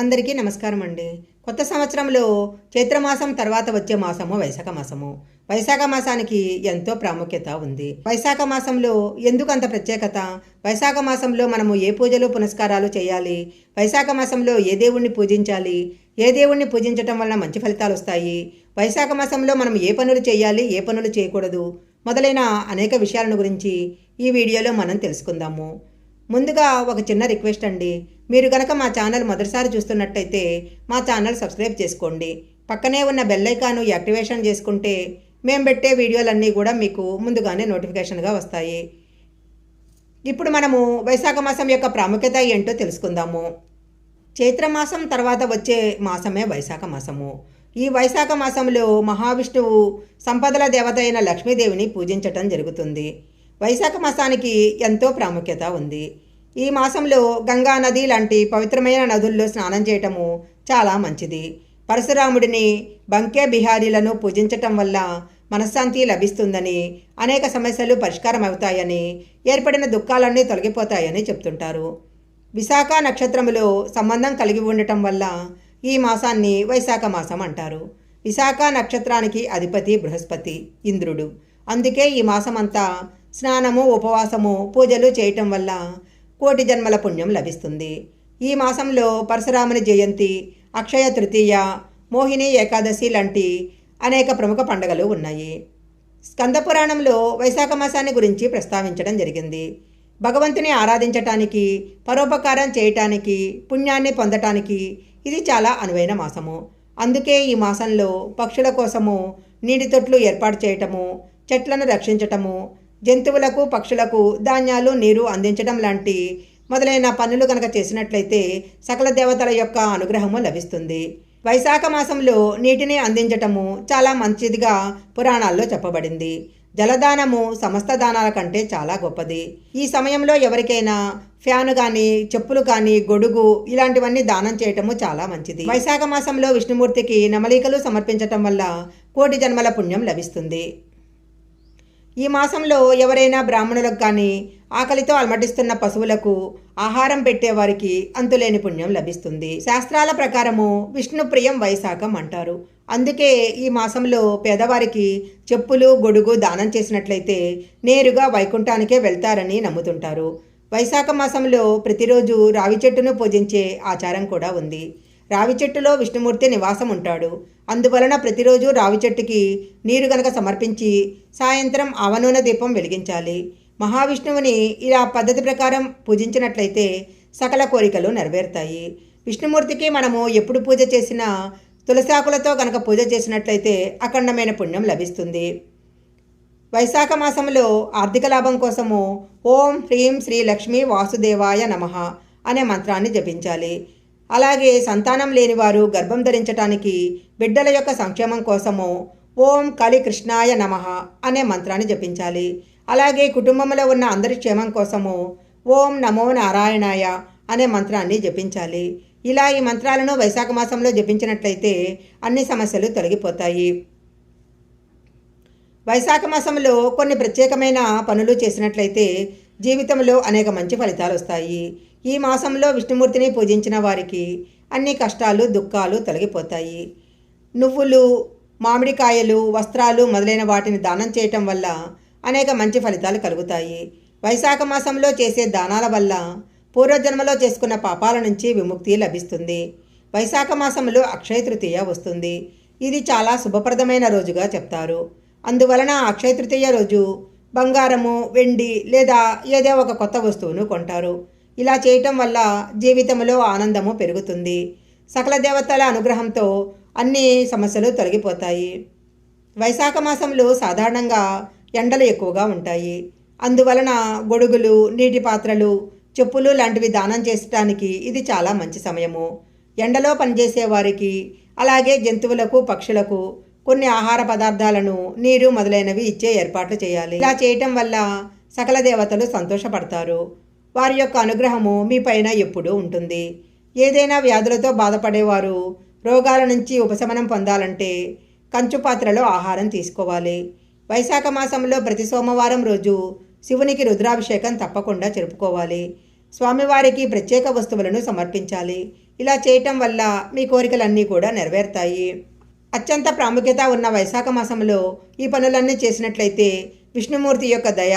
అందరికీ నమస్కారం అండి. కొత్త సంవత్సరంలో చైత్రమాసం తర్వాత వచ్చే మాసము వైశాఖ మాసము. వైశాఖ మాసానికి ఎంతో ప్రాముఖ్యత ఉంది. వైశాఖ మాసంలో ఎందుకు అంత ప్రత్యేకత? వైశాఖ మాసంలో మనము ఏ పూజలు పునస్కారాలు చేయాలి? వైశాఖ మాసంలో ఏ దేవుణ్ణి పూజించాలి? ఏ దేవుణ్ణి పూజించటం వలన మంచి ఫలితాలు వస్తాయి? వైశాఖ మాసంలో మనం ఏ పనులు చేయాలి? ఏ పనులు చేయకూడదు? మొదలైన అనేక విషయాలను గురించి ఈ వీడియోలో మనం తెలుసుకుందాము. ముందుగా ఒక చిన్న రిక్వెస్ట్ అండి. మీరు గనక మా ఛానల్ మొదటిసారి చూస్తున్నట్టయితే మా ఛానల్ సబ్స్క్రైబ్ చేసుకోండి. పక్కనే ఉన్న బెల్లైకాను యాక్టివేషన్ చేసుకుంటే మేము పెట్టే వీడియోలన్నీ కూడా మీకు ముందుగానే నోటిఫికేషన్గా వస్తాయి. ఇప్పుడు మనము వైశాఖ మాసం యొక్క ప్రాముఖ్యత ఏంటో తెలుసుకుందాము. చైత్రమాసం తర్వాత వచ్చే మాసమే వైశాఖ మాసము. ఈ వైశాఖ మాసంలో మహావిష్ణువు సంపదల దేవత అయిన లక్ష్మీదేవిని పూజించటం జరుగుతుంది. వైశాఖ మాసానికి ఎంతో ప్రాముఖ్యత ఉంది. ఈ మాసంలో గంగా నది లాంటి పవిత్రమైన నదుల్లో స్నానం చేయటము చాలా మంచిది. పరశురాముడిని బంకే బిహారీలను పూజించటం వల్ల మనశ్శాంతి లభిస్తుందని అనేక సమస్యలు పరిష్కారం అవుతాయని ఏర్పడిన దుఃఖాలన్నీ తొలగిపోతాయని చెప్తుంటారు. విశాఖ నక్షత్రములో సంబంధం కలిగి ఉండటం వల్ల ఈ మాసాన్ని వైశాఖ మాసం అంటారు. విశాఖ నక్షత్రానికి అధిపతి బృహస్పతి ఇంద్రుడు. అందుకే ఈ మాసమంతా స్నానము ఉపవాసము పూజలు చేయటం వల్ల కోటి జన్మల పుణ్యం లభిస్తుంది. ఈ మాసంలో పరశురాముని జయంతి అక్షయ తృతీయ మోహిని ఏకాదశి లాంటి అనేక ప్రముఖ పండుగలు ఉన్నాయి. స్కందపురాణంలో వైశాఖ మాసాన్ని గురించి ప్రస్తావించడం జరిగింది. భగవంతుని ఆరాధించటానికి పరోపకారం చేయటానికి పుణ్యాన్ని పొందటానికి ఇది చాలా అనువైన మాసము. అందుకే ఈ మాసంలో పక్షుల కోసము నీటి తొట్లు ఏర్పాటు చేయటము చెట్లను రక్షించటము జంతువులకు పక్షులకు ధాన్యాలు నీరు అందించడం లాంటి మొదలైన పనులు కనుక చేసినట్లయితే సకల దేవతల యొక్క అనుగ్రహము లభిస్తుంది. వైశాఖ మాసంలో నీటిని అందించటము చాలా మంచిదిగా పురాణాల్లో చెప్పబడింది. జలదానము సమస్త దానాల కంటే చాలా గొప్పది. ఈ సమయంలో ఎవరికైనా ఫ్యాను కానీ చెప్పులు కానీ గొడుగు ఇలాంటివన్నీ దానం చేయటము చాలా మంచిది. వైశాఖ మాసంలో విష్ణుమూర్తికి నమలికలు సమర్పించటం వల్ల కోటి జన్మల పుణ్యం లభిస్తుంది. ఈ మాసంలో ఎవరైనా బ్రాహ్మణులకు కానీ ఆకలితో అలమటిస్తున్న పశువులకు ఆహారం పెట్టేవారికి అంతులేని పుణ్యం లభిస్తుంది. శాస్త్రాల ప్రకారము విష్ణుప్రియం వైశాఖం అంటారు. అందుకే ఈ మాసంలో పేదవారికి చెప్పులు గొడుగు దానం చేసినట్లయితే నేరుగా వైకుంఠానికే వెళ్తారని నమ్ముతుంటారు. వైశాఖ మాసంలో ప్రతిరోజు రావి చెట్టును పూజించే ఆచారం కూడా ఉంది. రావి చెట్టులో విష్ణుమూర్తి నివాసం ఉంటాడు అందువలన ప్రతిరోజు రావి చెట్టుకి నీరు గనక సమర్పించి సాయంత్రం అవనూన దీపం వెలిగించాలి. మహావిష్ణువుని ఇలా పద్ధతి ప్రకారం పూజించినట్లయితే సకల కోరికలు నెరవేరుతాయి. విష్ణుమూర్తికి మనము ఎప్పుడు పూజ చేసినా తులసాకులతో కనుక పూజ చేసినట్లయితే అఖండమైన పుణ్యం లభిస్తుంది. వైశాఖ మాసంలో ఆర్థిక లాభం కోసము ఓం హ్రీం శ్రీ లక్ష్మీ వాసుదేవాయ నమః అనే మంత్రాన్ని జపించాలి. అలాగే సంతానం లేని వారు గర్భం ధరించటానికి బిడ్డల యొక్క సంక్షేమం కోసము ఓం కలి కృష్ణాయ నమః అనే మంత్రాన్ని జపించాలి. అలాగే కుటుంబంలో ఉన్న అందరి క్షేమం కోసము ఓం నమో నారాయణాయ అనే మంత్రాన్ని జపించాలి. ఇలా ఈ మంత్రాలను వైశాఖ మాసంలో జపించినట్లయితే అన్ని సమస్యలు తొలగిపోతాయి. వైశాఖ మాసంలో కొన్ని ప్రత్యేకమైన పనులు చేసినట్లయితే జీవితంలో అనేక మంచి ఫలితాలు వస్తాయి. ఈ మాసంలో విష్ణుమూర్తిని పూజించిన వారికి అన్ని కష్టాలు దుఃఖాలు తొలగిపోతాయి. నువ్వులు మామిడికాయలు వస్త్రాలు మొదలైన వాటిని దానం చేయటం వల్ల అనేక మంచి ఫలితాలు కలుగుతాయి. వైశాఖ మాసంలో చేసే దానాల వల్ల పూర్వజన్మలో చేసుకున్న పాపాల నుంచి విముక్తి లభిస్తుంది. వైశాఖ మాసంలో అక్షయ తృతీయ వస్తుంది. ఇది చాలా శుభప్రదమైన రోజుగా చెప్తారు. అందువలన అక్షయ తృతీయ రోజు బంగారము వెండి లేదా ఏదో ఒక కొత్త వస్తువును కొంటారు. ఇలా చేయటం వల్ల జీవితంలో ఆనందము పెరుగుతుంది. సకల దేవతల అనుగ్రహంతో అన్ని సమస్యలు తొలగిపోతాయి. వైశాఖ మాసంలో సాధారణంగా ఎండలు ఎక్కువగా ఉంటాయి. అందువలన గొడుగులు నీటి పాత్రలు చెప్పులు లాంటివి దానం చేసడానికి ఇది చాలా మంచి సమయము. ఎండలో పనిచేసే వారికి అలాగే జంతువులకు పక్షులకు కొన్ని ఆహార పదార్థాలను నీరు మొదలైనవి ఇచ్చే ఏర్పాట్లు చేయాలి. ఇలా చేయటం వల్ల సకల దేవతలు సంతోషపడతారు. వారి యొక్క అనుగ్రహము మీ పైన ఎప్పుడూ ఉంటుంది. ఏదైనా వ్యాధులతో బాధపడేవారు రోగాల నుంచి ఉపశమనం పొందాలంటే కంచు పాత్రలో ఆహారం తీసుకోవాలి. వైశాఖ మాసంలో ప్రతి సోమవారం రోజు శివునికి రుద్రాభిషేకం తప్పకుండా జరుపుకోవాలి. స్వామివారికి ప్రత్యేక వస్తువులను సమర్పించాలి. ఇలా చేయటం వల్ల మీ కోరికలన్నీ కూడా నెరవేరుతాయి. అత్యంత ప్రాముఖ్యత ఉన్న వైశాఖ మాసంలో ఈ పనులన్నీ చేసినట్లయితే విష్ణుమూర్తి యొక్క దయ